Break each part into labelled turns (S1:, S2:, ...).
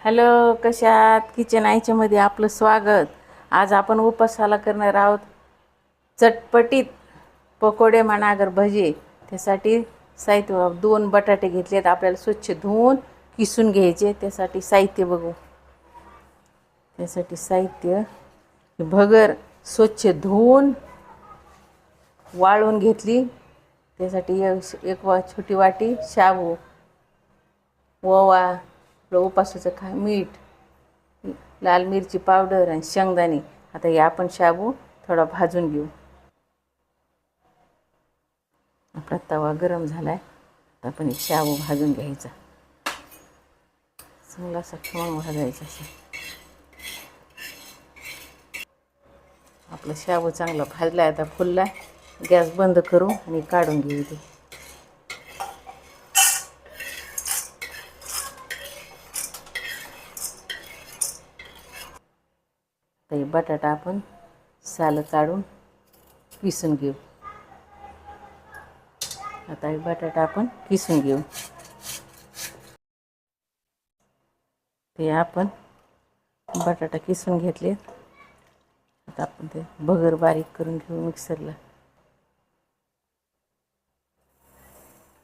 S1: Hello कशात kitchen आयच्यामध्ये आपलं स्वागत. आज आपण उपासाला करणार आहोत चटपटीत पकोडे म्हणा अगर भजी त्यासाठी साहित्य दोन बटाटे घेतलेत. आपल्याला स्वच्छ धुवून किसून घ्यायचे. त्यासाठी साहित्य बघू. त्यासाठी साहित्य भगर स्वच्छ धुवून वाळून घेतली. त्यासाठी एक एक वा छोटी वाटी शाबू ओवा आपलं उपासाचं खा मीठ लाल मिरची पावडर आणि शेंगदाणे. आता हे आपण शाबू थोडा भाजून घेऊ. आपला तवा गरम झाला आहे आता आपण एक शाबू भाजून घ्यायचा. चांगला असा खमंग भाजायचा असा. आपला शाबू चांगला भाजला आहे आता फुलला गॅस बंद करू आणि काढून घेऊ ते तर हे बटाटा आपण सालं काढून किसून घेऊ. आता हे बटाटा आपण किसून घेऊ. ते आपण बटाटा किसून घेतले. आता आपण ते भगर बारीक करून घेऊ मिक्सरला.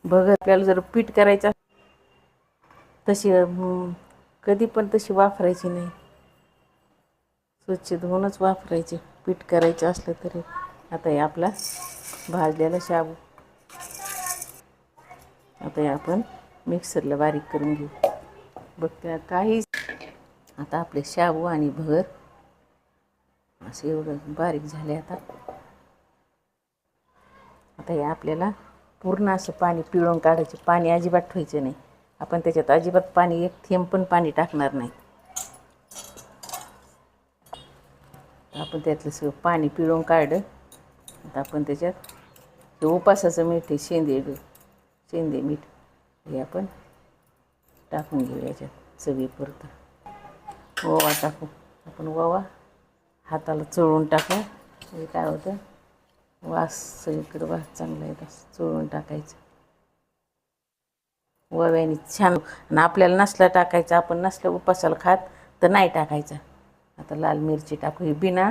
S1: भगर आपल्याला जर पीठ करायचं तशी कधी पण तशी वापरायची नाही. स्वच्छ धुवूनच वापरायचे. पीठ करायचं असलं तरी. आता हे आपला भाजलेला शाबू. आता हे आपण मिक्सरला बारीक करून घेऊ. बघते काही. आता आपले शाबू आणि भगर. असे एवढं बारीक झाले आता. आता हे आपल्याला पूर्ण असं पाणी पिळून काढायचे. पाणी अजिबात ठेवायचे नाही. आपण त्याच्यात अजिबात पाणी एक थेंब पण पाणी टाकणार नाही. आपण त्यातलं सगळं पाणी पिळून काढलं. आता आपण त्याच्यात हे उपासाचं मीठ आहे शेंदे शेंदे मीठ हे आपण टाकून घेऊ याच्यात चवीपुरतं ओवा टाकू. आपण ओवा हाताला चोळून टाकू. म्हणजे काय होतं? वास सगळीकडे वास चांगला येत असं चोळून टाकायचं. ओव्याने छान. आणि आपल्याला नसला टाकायचा आपण नसल्या उपासाला खात तर नाही टाकायचा. आता लाल मिरची टाकू. ही बिना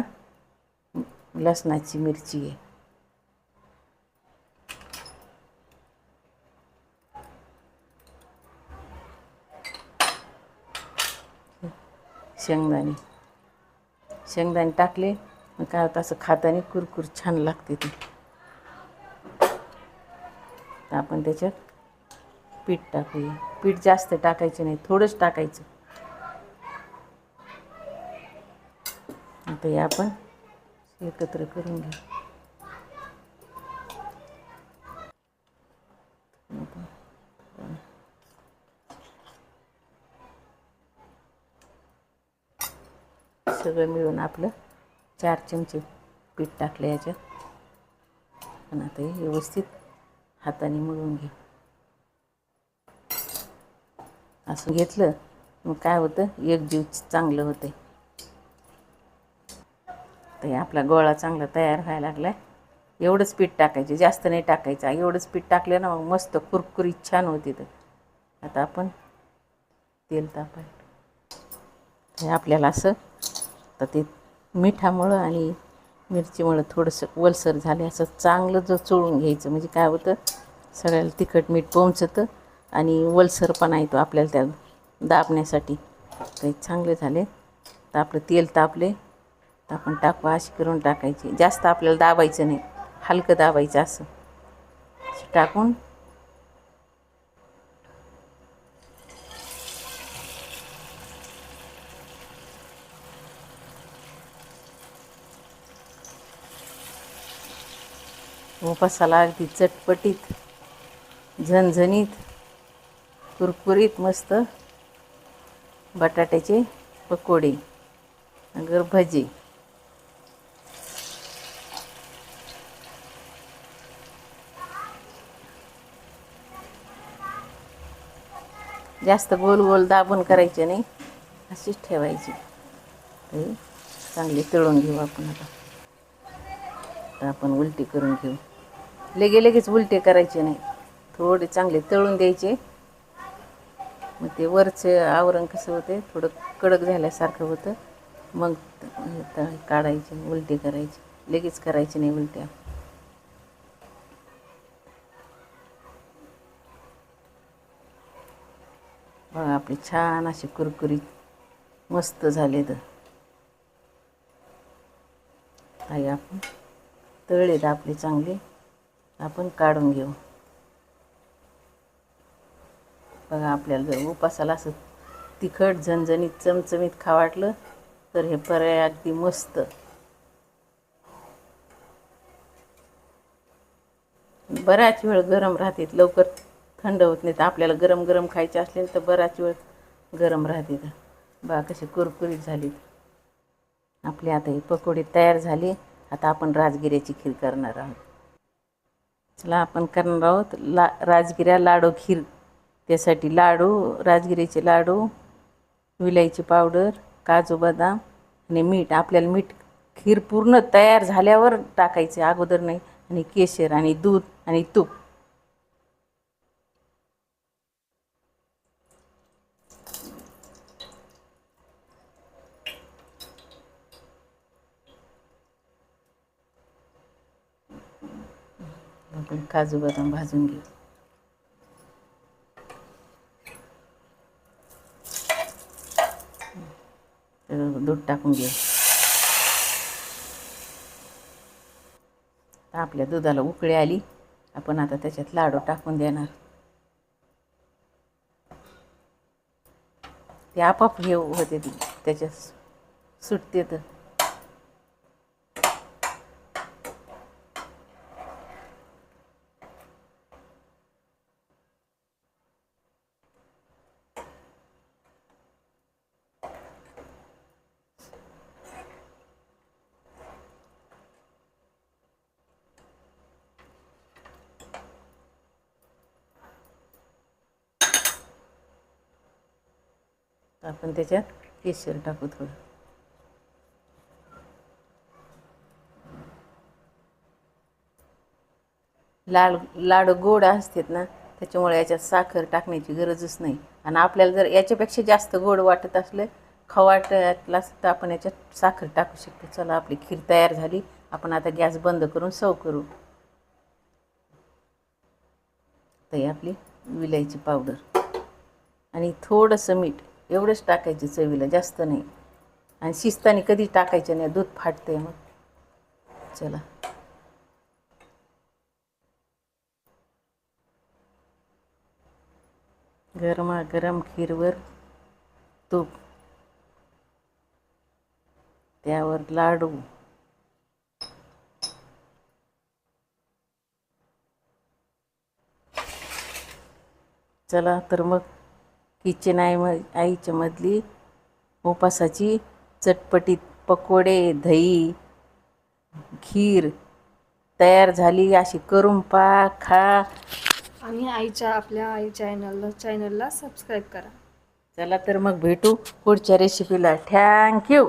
S1: लसणाची मिरची आहे. शेंगदाणे. शेंगदाणे टाकले. मग काय होतं असं खाताने कुरकुर छान लागते ते. तर आपण त्याच्यात पीठ टाकूया. पीठ जास्त टाकायचं नाही थोडंच टाकायचं. आता हे आपण एकत्र करून घेऊ. सगळं मिळून आपलं चार चमचे पीठ टाकलं याच्यात. पण आता हे व्यवस्थित हाताने मळून घे. असं घेतलं मग काय होतं? एक जीव चांगलं होतं तर हे आपला गोळा चांगला तयार व्हायला लागला आहे एवढंच पीठ टाकायचे जास्त नाही टाकायचं. एवढंच पीठ टाकलं ना मग मस्त कुरकुरीत छान होती तर आता आपण तेल तापाय हे आपल्याला असं तर ते मिठामुळं आणि मिरचीमुळं थोडंसं वलसर झाले असं चांगलं जर चोळून घ्यायचं. म्हणजे काय होतं सगळ्याला तिखट मीठ पोहोचतं आणि वलसरपणा येतो आपल्याला त्या दाबण्यासाठी. काही चांगले झाले. तर आपलं तेल तापले. तर आपण टाकू अशी करून टाकायची. जास्त आपल्याला दाबायचं नाही. हलकं दाबायचं असं. टाकून. उपासाला अगदी चटपटीत झणझणीत कुरकुरीत मस्त बटाट्याचे पकोडे अगर भजी. जास्त गोल गोल दाबून करायचे नाही. अशीच ठेवायची. हे चांगली तळून घेऊ आपण आता. आपण उलटी करून घेऊ. लगे लगेच उलटे करायचे नाही. थोडे चांगले तळून द्यायचे. मग ते वरचं आवरण कसं होते? थोडं कडक झाल्यासारखं होतं. मग काढायचे उलटे उलटी करायची. लगेच करायची नाही उलट्या. बघा आपली छान अशी कुरकुरीत मस्त झाले तर. आई आपण तळलेत आपले चांगले आपण काढून घेऊ. बघा आपल्याला जर उपासाला असं तिखट झणझणीत चमचमीत खा वाटलं तर हे पर्याय अगदी मस्त. बराच वेळ गरम राहतात लवकर थंड होत नाही तर आपल्याला गरम गरम खायचे असले तर बराच वेळ गरम राहते बा कशी कुरकुरीत झाली. आपली आता ही पकोडी तयार झाली. आता आपण राजगिऱ्याची खीर करणार आहोत. चला आपण करणार आहोत ला राजगिऱ्या लाडू खीर. त्यासाठी लाडू राजगिऱ्याचे लाडू विलायची पावडर काजू बदाम आणि मीठ. आपल्याला मीठ खीर पूर्ण तयार झाल्यावर टाकायचे. अगोदर नाही. आणि केशर आणि दूध आणि तूप. आपण काजू बदाम भाजून घेऊ. दूध टाकून घेऊ. आपल्या दुधाला उकळी आली. आपण आता त्याच्यात लाडू टाकून देणार. ते आपाप हे होते त्याच्यात सुटते तर. आपण त्याच्यात केशर टाकू थोडं. लाड लाडू गोड असतात ना त्याच्यामुळे याच्यात साखर टाकण्याची गरजच नाही. आणि आपल्याला जर याच्यापेक्षा जास्त गोड वाटत असले खवाटला तर आपण याच्यात साखर टाकू शकतो. चला आपली खीर तयार झाली. आपण आता गॅस बंद करून सव करू. तर आपली विलायची पावडर. आणि थोडंसं मीठ. एवढंच टाकायचं चवीला जास्त नाही. आणि शिस्ताने कधी टाकायचं नाही दूध फाटते मग. चला. गरमागरम खीरवर तूप. त्यावर लाडू. चला तर मग किचन आई म आईच्या मधली. उपासाची चटपटीत पकोडे दही खीर तयार झाली. अशी करून पा खा.
S2: आणि आईच्या आपल्या आई चॅनलला चॅनलला सबस्क्राईब करा.
S1: चला तर मग भेटू पुढच्या रेसिपीला थँक्यू